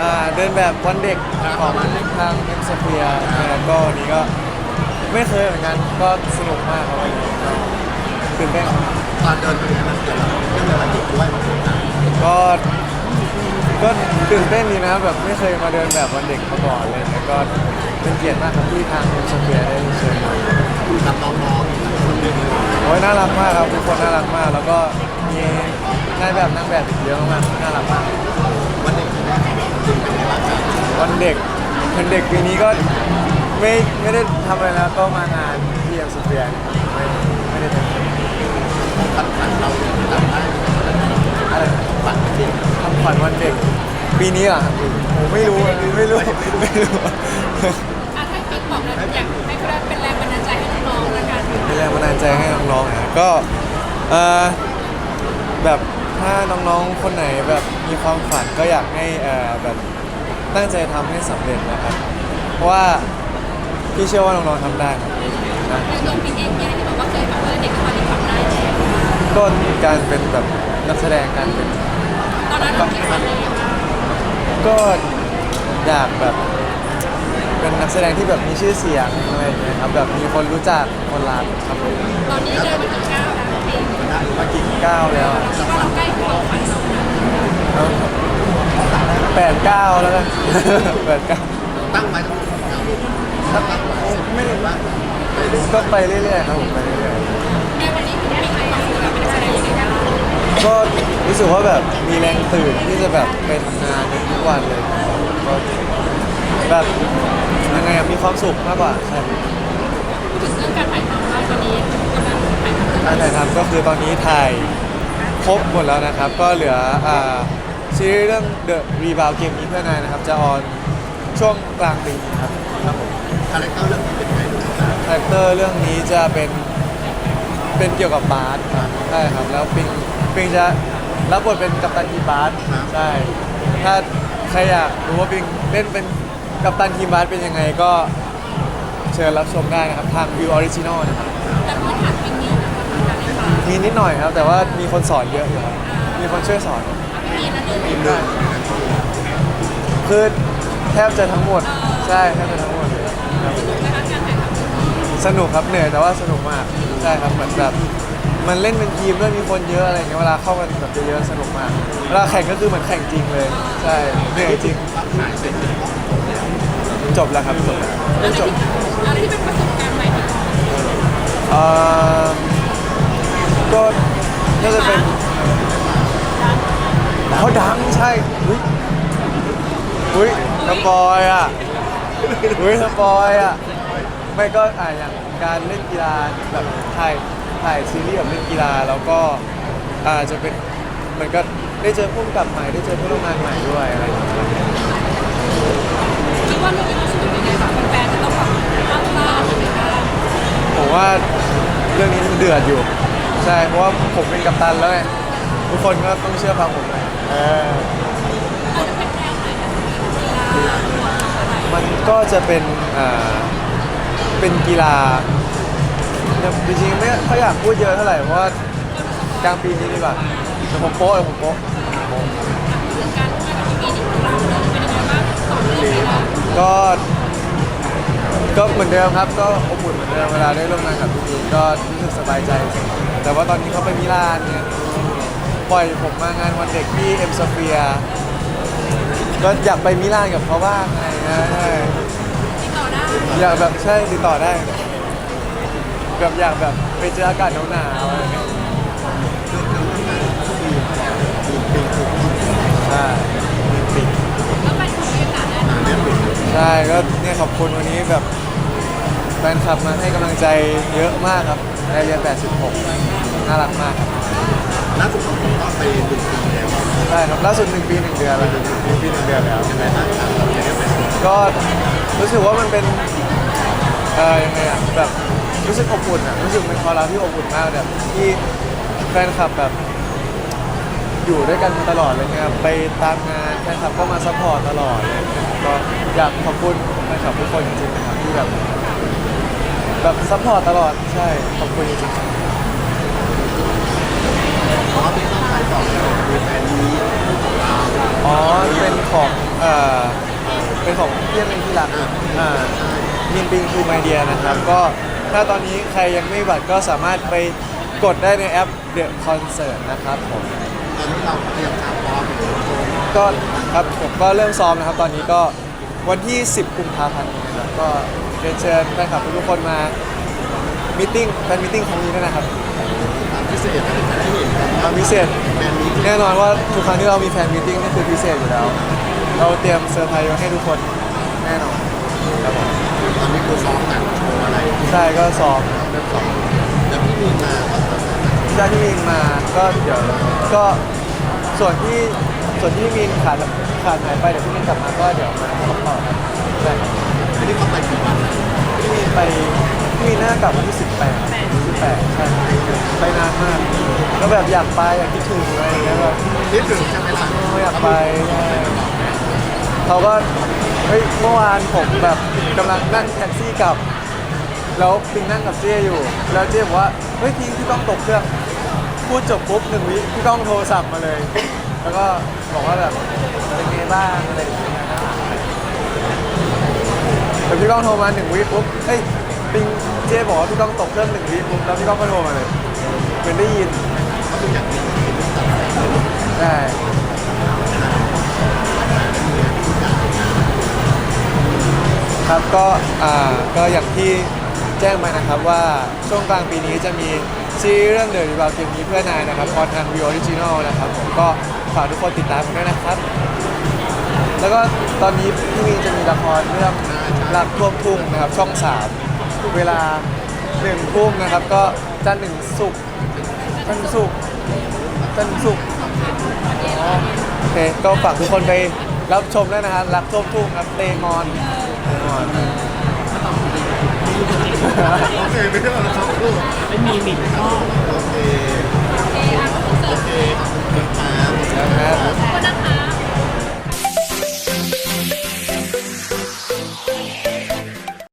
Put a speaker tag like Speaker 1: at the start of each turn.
Speaker 1: อ่าเดินแบบวันเด็กของทางเอ็มสเฟียแล้วก็วันนี้ก็ไม่เคยเหมือนกันก็สนุกมากครับวันนี้ก็ตื่นเต้น
Speaker 2: ตอนเดินไปเนี่ยมันเกิดเรื่องอะไรติดด้วยมันเการ
Speaker 1: ก็ก็ตื่นเต้นดีนะแบบไม่เคยมาเดินแบบวันเด็กมาก่อนเลยแล้วก็เป็นเกียรติมากครับที่ทางเอ็มสเฟียได้เชิญมา
Speaker 2: กับน้องๆอีกหลายคนเรื่องนี้
Speaker 1: โอ้ยน่ารักมากครับทุกคนน่ารักมาก แล้วก็มีนายแบบนางแบบอีกเยอะมากน่ารักมาก
Speaker 2: วันเด็ก
Speaker 1: วันเด็กปีนี้ก็ไม่ไม่ได้ทำอะไรแล้วก็มางานที่เอ็มสเฟียไม่ไม่ได้ทำ
Speaker 2: ฝันฝันเราเนี่ยจำได้ไหม
Speaker 1: อะไร
Speaker 2: ฝันเด็ก
Speaker 1: ทำขวัญวันเด็ก ปีนี้เหรอครับผมไม่รู้ไม่รู้ไม่รู้
Speaker 3: อะถ้ากิ๊กบอกเลยอยากให้เขาได้เป็นแรงบันดาลใจให้น้องๆละกัน
Speaker 1: เป็นแรงบันดาลใจให้น้องๆนะก็เอ่อแบบถ้าน้องๆคนไหนแบบมีความฝันก็อยากให้เอ่อแบบ ตั้งใจทำให้สำเร็จนะครับ เพราะว่าพี่เชื่อว่าน้องๆทำได้ครับนะ
Speaker 3: ในตัวปิ๊กเองเนี่ยที่บอกว่าเคยแบบว่าเด็กตอนนี้ทำได้แล้ว
Speaker 1: ก็การเป็นแบบนักแสดงการเป็น
Speaker 3: ตอนนั้นเราคิดว่าอะไรบ้าง
Speaker 1: ก็อยากแบบเป็นนักแสดงที่แบบมีชื่อเสียงอะไรอย่างเงี้ยครับแบบมีคนรู้จักคนรักครับผม
Speaker 3: ตอนนี้เดินมากี่ก้าวแล้วปิ๊ก
Speaker 2: นะว่ากี่
Speaker 1: ก้าวแล้วอะ
Speaker 3: คิดว่าเราใกล้ความฝันเราแล้ว
Speaker 1: แปดเก้าแล้วกันแปดเก้า
Speaker 2: ตั้งไว้ทั้งหมดเราตั้งไว้ไม่ได้ว่า
Speaker 1: ก็ไปเรื่อยๆครับผมไปเรื่อย
Speaker 3: ในวันนี้ปิ๊กมีความรู้แบบเป็นนักแสดงยังไงบ้าง
Speaker 1: ๆก็รู้สึกว่าแบบมีแรงตื่นที่จะแบบไปทำงานในทุกวันเลยก็แบบยังไงอะมีความสุขมากกว่าใช่
Speaker 3: ถึงเรื่องการถ่ายทำว่าตอนนี้
Speaker 1: การถ่ายทำก็คือตอนนี้ถ่ายครบหมดแล้วนะครับ ก็เหลืออ่า ซีรีส์เรื่อง The Rebound เกมนี้เพื่อนนายนะครับ จะออนช่วงกลางปีนี้ครับครับผม
Speaker 2: คาแรคเตอร์เรื่องนี้เป็นไงดูครับ
Speaker 1: คาแรคเตอร์เรื่องนี้จะเป็นเป็นเกี่ยวกับบาสครับใช่ครับ แล้วปิงปิงจะรับบทเป็นกัปตันทีมบาสใช่ ถ้าใครอยากรู้ว่าปิงเล่นเป็นกัปตันทีมบาสเป็นยังไงก็เชิญรับชมได้นะครับ ทางวิวออริจินอลนะครับ
Speaker 3: แต่พื้นฐานปิ๊กมีนะคะการในฝัน
Speaker 1: มีนิดหน่อยครับ แต่ว่ามีคนสอนเยอะอยู่ครับมีคนช่วยสอน
Speaker 3: มีนะเดิน
Speaker 1: มีด้วยคือแทบจะทั้งหมด ใช่แทบจะทั้งหมดเลยครับ
Speaker 3: นะคะการถ่ายทำ
Speaker 1: สนุกครับเหนื่อยแต่ว่าสนุกมากใช่ครับเหมือนแบบมันเล่นเป็นทีมด้วยมีคนเยอะอะไรเงี้ยเวลาเข้ากันแบบเยอะๆสนุกมากเวลาแข่งก็คือเหมือนแข่งจริงเลย ใช่เหนื่อยจริง
Speaker 2: ถ่ายเสร็จแล้ว
Speaker 1: จบแล้วครับจบแล้ว
Speaker 3: อะไร
Speaker 1: ไม่จบ
Speaker 3: ที่อะไรที่เป็นประสบการณ์ใหม่ที่
Speaker 1: เอ่อก็น่าจะเป็น เขาดังใช่อุ้ยอุ้ยสปอยอะอุ้ยสปอยอะไม่ก็อ่าอย่างการเล่นกีฬาแบบถ่ายถ่ายซีรีส์แบบเล่นกีฬาแล้วก็อาจจะเป็นเหมือนก็ได้เจอผู้กำกับใหม่ได้เจอผู้ร่วมงานใหม่ด้วยอะไรอย่างเงี้ย
Speaker 3: คิดว่าเรื่องนี้มันสนุกยังไงแบบแฟนๆจะต้องแบบห้ามพลาดยังไงบ้าง
Speaker 1: ผมว่าเรื่องนี้มันเดือดอยู่ ใช่เพราะว่าผมเป็นกัปตันแล้วไงทุกคนก็ต้องเชื่อฟังผมเลย เออมันก็จะเป็นอ่าเป็นกีฬาแต่จริงๆไม่ค่อยอยากพูดเยอะเท่าไหร่เพราะว่ากลางปีนี้ดีกว่าเดี๋ยวผมโป๊ะเดี๋ยผมโป๊ะ
Speaker 3: ถึงการร่วมงานกับพี่มีนี่ครั้งหนึ่งเป็นยังไงบ้างต่อเกืองไหมล่ะ
Speaker 1: ก็ก็เหมือนเดิมครับก็อบอุ่นเหมือนเดิมเวลาได้ร่วมงานกับพี่มีก็รู้สึกสบายใจ แต่ว่าตอนนี้เขาไปมิลานเนี่ย ปล่อยผมมางานวันเด็กที่เอ็มสเฟียก็อยากไปมิลานกับเขาบ้างไงนะใช่
Speaker 3: ติดต่อได้
Speaker 1: อยากแบบใช่ติดต่อได้แบบอยากแบบไปเจออากาศหนาวๆอะไรเงี้ยใช่ปิด
Speaker 3: แล้วไปถึงบรรยก
Speaker 1: ใช่ก็เนี่ยขอบคุณวันนี้แบบแฟนคลับมาให้กำลังใจเยอะมากครับในเรียน86 น่ารักมากครับ
Speaker 2: ล่าสุดผมก็ไปดูทีแล้ว
Speaker 1: ใช่ครับล่าสุดหนึ่งปีหนึ่งเดือนแล้วหนึ่งปีหนึ่งเดือนแล้ว
Speaker 2: ยังไงบ้างครับเราจะได้ไป
Speaker 1: ก็รู้สึกว่ามันเป็นเออยังไงอะแบบรู้สึกอบอุ่นอะรู้สึกเป็นความรักที่อบอุ่นมากแบบที่แฟนคลับแบบ อยู่ด้วยกันมาตลอดเลยครับไปตามงานแฟนคลับก็มาซัพพอร์ตตลอดเลยก็อยากขอบคุณแฟนคลับทุกคนจริงๆนะครับที่แบบแบบซัพพอร์ตตลอดใช่ขอบคุณจริงๆาะ
Speaker 2: ว่าพี่ต้องไปต่อเลยดูแฟนนี้
Speaker 1: อ๋อ เป็นของเอ่อเรียกเป็นที่รักอ่ามินปิงคือไมเดียนะครับ ก็ถ้าตอนนี้ใครยังไม่มีบัตรก็สามารถไปกดได้ในแอป The Concert นะครับผม
Speaker 2: ตอนนี้เราเตรียมการพร้อมอยู่
Speaker 1: ก็ครับผมก็เริ่มซ้อมนะครับ ตอนนี้ก็วันที่ 10 กุมภาพันธ์นี้นะครับก็เรียนเชิญแฟนคลับทุกๆคนมามิทติ้งแฟนมิทติ้งครั้งนี้ด้วยนะครับ
Speaker 2: พิเศษอะไรจะได้เห็น
Speaker 1: ความพิเศษ
Speaker 2: แฟนมี
Speaker 1: แน่นอนว่าทุกครั้งที่เรามีแฟนมิทติ้งนี่คือพิเศษอยู่แล้ว เราเตรียมเซอร์ไพรส์ไว้ให้ทุกคนแน่นอนครับผม
Speaker 2: ตอนนี้คือซ้อมหนังโชว์อะไร
Speaker 1: ใช่ก็ซ้อม
Speaker 2: เริ่มซ้อมแล้วพี่มีมาก็จะ
Speaker 1: ใช่ที่มีนมาก็เดี๋ยวก็ส่วนที่ส่วนที่มีนขาดขาดหายไปเดี๋ยวพี่มีนกลับมาก็เดี๋ยวมาขอต่อครับใช่ครับ
Speaker 2: ไม่ได้เข้าไปกี่วัน
Speaker 1: พี่มีนไปพี่ มีนน่ากลับวันที่18 18ใช่ไปนานมากก็แบบอยากไปอยากคิดถึงอะไรอย่างเงี้ยแบบ
Speaker 2: คิดถึงใช่ไหมล่ะ
Speaker 1: ไม่อยากไปใช่เขาก็เฮ้ยเมื่อวานผมแบบกำลังนั่งแท็กซี่กลับ แล้วปิงนั่งกับเจ้อยู่ แล้วเจ้บอกว่าเฮ้ยทิ้งพี่ก้องตกเครื่องพูดจบปุ๊บหนึ่งวิพี่ก้องโทรศัพท์มาเลย แล้วก็บอกว่าแบบเป็นไงบ้างอะไรอย่างเงี้ยแต่พี่ก้องโทรมาหนึ่งวิปุ๊บเฮ้ย ปิงเจ้บอกว่าพี่ก้องตกเครื่องหนึ่งวิปุ๊บแล้วพี่ก้องก็โทรมาเลยเหมือนได้ยินใช่ครับก็อ่าก็อย่างที่แจ้งมานะครับว่าช่วงกลางปีนี้จะมีซีรีส์เรื่องเดอะรีวาเกมนี้เพื่อนายนะครับออนทางวีออริจินอลนะครับผมก็ฝากทุกคนติดตามกันด้วยนะครับ แล้วก็ตอนนี้พี่มีจะมีละครเรื่องรักท่วมทุ่งนะครับช่องสาม เวลาหนึ่งทุ่มนะครับ ก็จันทร์หนึ่งศุกร์จันทร์ศุกร์จันทร์ศุกร์อ๋อโอเคก็ฝากทุกคนไปรับชมด้วยนะฮะรักท่วมทุ่งครับเตงอนเตงอน
Speaker 2: โอเคไม่ใช่เราชอบพูด
Speaker 4: ไม่มีหมิ่นก็
Speaker 2: โอเคโอเคขอบคุณครับ